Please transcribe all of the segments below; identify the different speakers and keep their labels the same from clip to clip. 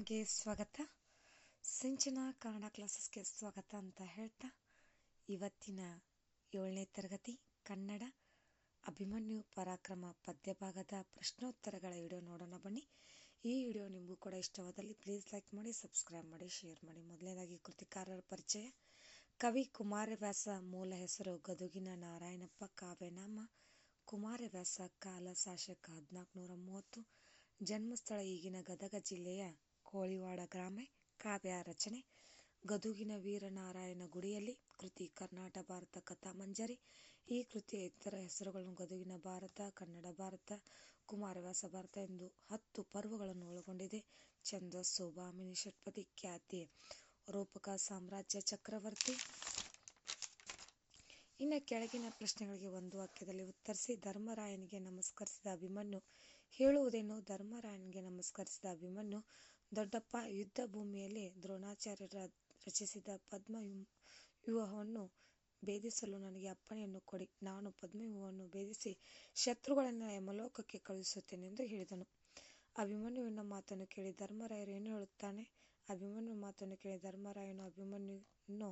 Speaker 1: ಚಾನಲ್ಗೆ ಸ್ವಾಗತ. ಸಿಂಚನ ಕನ್ನಡ ಕ್ಲಾಸಸ್ಗೆ ಸ್ವಾಗತ ಅಂತ ಹೇಳ್ತಾ ಇವತ್ತಿನ ಏಳನೇ ತರಗತಿ ಕನ್ನಡ ಅಭಿಮನ್ಯು ಪರಾಕ್ರಮ ಪದ್ಯಭಾಗದ ಪ್ರಶ್ನೋತ್ತರಗಳ ವಿಡಿಯೋ ನೋಡೋಣ ಬನ್ನಿ. ಈ ವಿಡಿಯೋ ನಿಮಗೂ ಕೂಡ ಇಷ್ಟವಾದಲ್ಲಿ ಪ್ಲೀಸ್ ಲೈಕ್ ಮಾಡಿ ಸಬ್ಸ್ಕ್ರೈಬ್ ಮಾಡಿ ಶೇರ್ ಮಾಡಿ. ಮೊದಲನೇದಾಗಿ ಕೃತಿಕಾರರ ಪರಿಚಯ. ಕವಿ ಕುಮಾರವ್ಯಾಸ ಮೂಲ ಹೆಸರು ಗದುಗಿನ ನಾರಾಯಣಪ್ಪ ಕಾವ್ಯನಾಮ. ಕುಮಾರವ್ಯಾಸ ಕಾಲ ಶಾಸಕ ಹದಿನಾಲ್ಕು ನೂರ ಮೂವತ್ತು. ಜನ್ಮಸ್ಥಳ ಈಗಿನ ಗದಗ ಜಿಲ್ಲೆಯ ಕೋಳಿವಾಡ ಗ್ರಾಮೆ, ಕಾವ್ಯ ರಚನೆ, ಗದುಗಿನ ವೀರನಾರಾಯಣ ಗುಡಿಯಲ್ಲಿ ಕೃತಿ ಕರ್ನಾಟ ಭಾರತ ಕಥಾ ಮಂಜರಿ. ಈ ಕೃತಿಯ ಇತರ ಹೆಸರುಗಳನ್ನು ಗದುಗಿನ ಭಾರತ, ಕನ್ನಡ ಭಾರತ, ಕುಮಾರವ್ಯಾಸ ಭಾರತ ಎಂದು ಹತ್ತು ಪರ್ವಗಳನ್ನು ಒಳಗೊಂಡಿದೆ. ಛಂದಸ್ಸು ಭಾಮಿನಿ ಷಟ್ಪದಿ, ಖ್ಯಾತಿ, ರೂಪಕ ಸಾಮ್ರಾಜ್ಯ ಚಕ್ರವರ್ತಿ. ಇನ್ನು ಕೆಳಗಿನ ಪ್ರಶ್ನೆಗಳಿಗೆ ಒಂದು ವಾಕ್ಯದಲ್ಲಿ ಉತ್ತರಿಸಿ, ಧರ್ಮರಾಯನಿಗೆ ನಮಸ್ಕರಿಸಿದ ಅಭಿಮನ್ಯು ಹೇಳುವುದೇನು? ಧರ್ಮರಾಯನಿಗೆ ನಮಸ್ಕರಿಸಿದ ಅಭಿಮನ್ಯು ದೊಡ್ಡಪ್ಪ ಯುದ್ಧ ಭೂಮಿಯಲ್ಲಿ ದ್ರೋಣಾಚಾರ್ಯರ ರಚಿಸಿದ ಪದ್ಮ ವ್ಯೂಹವನ್ನು ಭೇದಿಸಲು ನನಗೆ ಅಪ್ಪಣೆಯನ್ನು ಕೊಡಿ. ನಾನು ಪದ್ಮವ್ಯೂಹವನ್ನು ಭೇದಿಸಿ ಶತ್ರುಗಳನ್ನು ಯಮಲೋಕಕ್ಕೆ ಕಳುಹಿಸುತ್ತೇನೆ ಎಂದು ಹೇಳಿದನು. ಅಭಿಮನ್ಯುವಿನ ಮಾತನ್ನು ಕೇಳಿ ಧರ್ಮರಾಯರು ಏನು ಹೇಳುತ್ತಾನೆ? ಅಭಿಮನ್ಯು ಮಾತನ್ನು ಕೇಳಿ ಧರ್ಮರಾಯನು ಅಭಿಮನ್ಯುವನ್ನು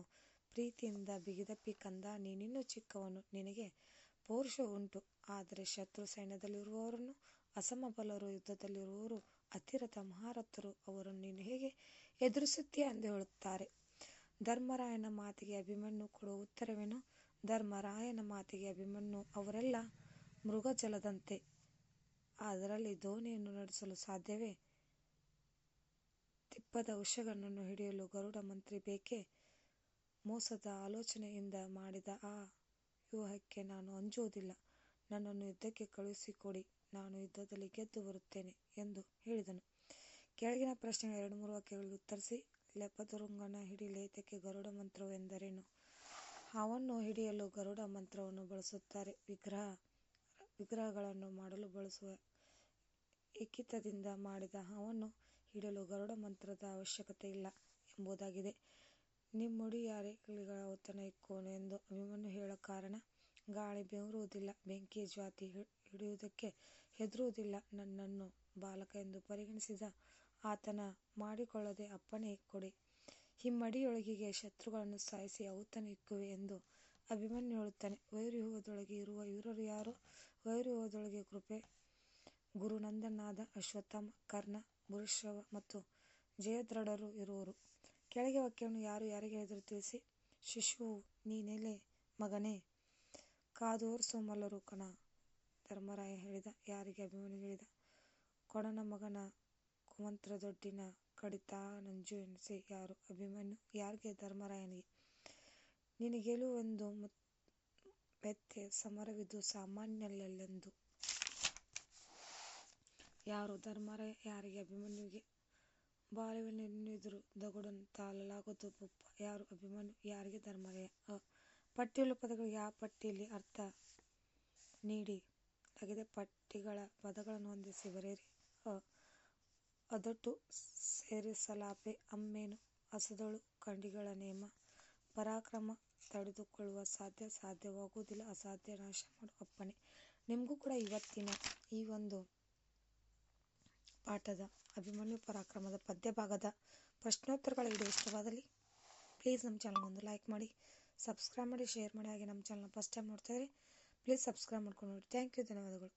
Speaker 1: ಪ್ರೀತಿಯಿಂದ ಬಿಗಿದಪ್ಪಿ ಕಂದ, ನೀನಿನ್ನೂ ಚಿಕ್ಕವನು, ನಿನಗೆ ಪೌರುಷ ಉಂಟು. ಆದರೆ ಶತ್ರು ಸೈನ್ಯದಲ್ಲಿರುವವರನ್ನು ಅಸಮಬಲರು ಯುದ್ಧದಲ್ಲಿರುವವರು, ಅತಿರಥ ಮಹಾರಥರು ಅವರನ್ನು ನೀನು ಹೇಗೆ ಎದುರಿಸುತ್ತೀಯ ಎಂದು ಹೇಳುತ್ತಾರೆ. ಧರ್ಮರಾಯನ ಮಾತಿಗೆ ಅಭಿಮನ್ಯು ಕೊಡುವ ಉತ್ತರವೇನು? ಧರ್ಮರಾಯನ ಮಾತಿಗೆ ಅಭಿಮನ್ಯು ಅವರೆಲ್ಲ ಮೃಗಜಲದಂತೆ. ಅದರಲ್ಲಿ ದೋಣಿಯನ್ನು ನಡೆಸಲು ಸಾಧ್ಯವೇ? ತಿಪ್ಪದ ಉಷಗನನ್ನು ಹಿಡಿಯಲು ಗರುಡ ಮಂತ್ರಿ ಬೇಕೇ? ಮೋಸದ ಆಲೋಚನೆಯಿಂದ ಮಾಡಿದ ಆ ವ್ಯೂಹಕ್ಕೆ ನಾನು ಅಂಜುವುದಿಲ್ಲ ನನ್ನನ್ನು ಯುದ್ಧಕ್ಕೆ ಕಳುಹಿಸಿಕೊಡಿ. ನಾನು ಯುದ್ಧದಲ್ಲಿ ಗೆದ್ದು ಬರುತ್ತೇನೆ ಎಂದು ಹೇಳಿದನು. ಕೆಳಗಿನ ಪ್ರಶ್ನೆಗೆ ಎರಡು ಮೂರು ವಾಕ್ಯಗಳಲ್ಲಿ ಉತ್ತರಿಸಿ ಲೆಪದುರುಂಗನ ಹಿಡಿಲೇತಕ್ಕೆ ಗರುಡ ಮಂತ್ರವೆಂದರೇನು ಹಾವನ್ನು ಹಿಡಿಯಲು ಗರುಡ ಮಂತ್ರವನ್ನು ಬಳಸುತ್ತಾರೆ. ವಿಗ್ರಹ, ವಿಗ್ರಹಗಳನ್ನು ಮಾಡಲು ಬಳಸುವ ಏಕಿತದಿಂದ ಮಾಡಿದ ಅವನ್ನು ಹಿಡಿಯಲು ಗರುಡ ಮಂತ್ರದ ಅವಶ್ಯಕತೆ ಇಲ್ಲ ಎಂಬುದಾಗಿದೆ. ನಿಮ್ಮುಡಿ ಯಾರಿಗಳ ಔತಣ ಇಕ್ಕೋನು ಎಂದು ಅಭಿಮನ್ಯು ಹೇಳ ಕಾರಣ ಗಾಳಿ ಬೆವರುವುದಿಲ್ಲ. ಬೆಂಕಿ ಜ್ವಾಲೆ ಹಿಡಿಯುವುದಕ್ಕೆ ಹೆದರುವುದಿಲ್ಲ. ನನ್ನನ್ನು ಬಾಲಕ ಎಂದು ಪರಿಗಣಿಸಿದ ಆತನ ಮಾಡಿಕೊಳ್ಳದೆ ಅಪ್ಪಣೆ ಕೊಡಿ. ಹಿಮ್ಮಡಿಯೊಳಗಿಗೆ ಶತ್ರುಗಳನ್ನು ಸಾಯಿಸಿ ಔತಣ ಇಕ್ಕುವೆ ಎಂದು ಅಭಿಮನ್ಯು ಹೇಳುತ್ತಾನೆ ವೈರ್ಯೂಹದೊಳಗೆ ಇರುವ ಇವರರು ಯಾರು? ವೈರ್ಯೂಹದೊಳಗೆ ಕೃಪೆ, ಗುರುನಂದನಾದ ಅಶ್ವತ್ಥಾಮ, ಕರ್ಣ ಭೂರಿಶ್ರವ ಮತ್ತು ಜಯದೃಢರು ಇರುವರು. ಕೆಳಗೆ ವಾಕ್ಯವನ್ನು ಯಾರು ಯಾರಿಗೆ ಹೇಳಿದರು ತಿಳಿಸಿ ಶಿಶುವು, ನೀನೆಲೆ ಮಗನೇ ಕಾದೋರ್ಸು ಮಲ್ಲರು ಕಣ ಧರ್ಮರಾಯ ಹೇಳಿದ, ಯಾರಿಗೆ ಅಭಿಮನ್ಯು ಹೇಳಿದ? ಕೊಡನ ಮಗನ ಕುಮಂತ್ರ ದೊಡ್ಡಿನ ಕಡಿತ ನಂಜು ಎನಿಸಿ ಯಾರು? ಅಭಿಮನ್ಯು, ಯಾರಿಗೆ? ಧರ್ಮರಾಯನಿಗೆ. ನಿನಗೆಲುವೆಂದು ಮೆತ್ತೆ ಸಮರವಿದ್ದು ಸಾಮಾನ್ಯಲ್ಲೆಂದು ಯಾರು? ಧರ್ಮರಾಯ, ಯಾರಿಗೆ? ಅಭಿಮನ್ಯುಗೆ. ಬಾಳುವೆನೆನ್ನುವುದರು ದಗುಡನ್ ತಾಳಲಾಗದು ಪುಪ್ಪ. ಯಾರು? ಅಭಿಮನ್ಯು, ಯಾರಿಗೆ? ಧರ್ಮರಾಯ. ಅ ಪದಗಳು ಯಾವ ಪಟ್ಟಿಯಲ್ಲಿ ಅರ್ಥ ನೀಡಿ. ತೆಗೆದ ಪಟ್ಟಿಗಳ ಪದಗಳನ್ನು ಹೊಂದಿಸಿ ಬರೆಯಿರಿ. ಅ ಅದಟು ಸೇರಿಸಲಾಪೆ, ಅಮ್ಮೇನು ಹಸದಳು ಕಂಡಿಗಳ ನೇಮ, ಪರಾಕ್ರಮ ತಡೆದುಕೊಳ್ಳುವ ಸಾಧ್ಯ, ಸಾಧ್ಯವಾಗುವುದಿಲ್ಲ, ಅಸಾಧ್ಯ, ನಾಶ ಮಾಡು ಅಪ್ಪಣೆ. ನಿಮಗೂ ಕೂಡ ಇವತ್ತಿನ ಈ ಒಂದು ಪಾಠದ ಅಭಿಮನ್ಯು, ಪರಾಕ್ರಮದ ಪದ್ಯಭಾಗದ ಪ್ರಶ್ನೋತ್ತರಗಳ ವಿಡಿಯೋ ಇಷ್ಟವಾದಲ್ಲಿ ಪ್ಲೀಸ್ ನಮ್ಮ ಚಾನಲ್ ಒಂದು ಲೈಕ್ ಮಾಡಿ. ಸಬ್ಸ್ಕ್ರೈಬ್ ಮಾಡಿ, ಶೇರ್ ಮಾಡಿ, ಹಾಗೆ ನಮ್ಮ ಚಾನಲ್ ಫಸ್ಟ್ ಟೈಮ್ ನೋಡ್ತಾ ಇದ್ರೆ ಪ್ಲೀಸ್ ಸಬ್ಸ್ಕ್ರೈಬ್ ಮಾಡ್ಕೊಂಡು ನೋಡಿ. ಥ್ಯಾಂಕ್ ಯು ಧನ್ಯವಾದಗಳು.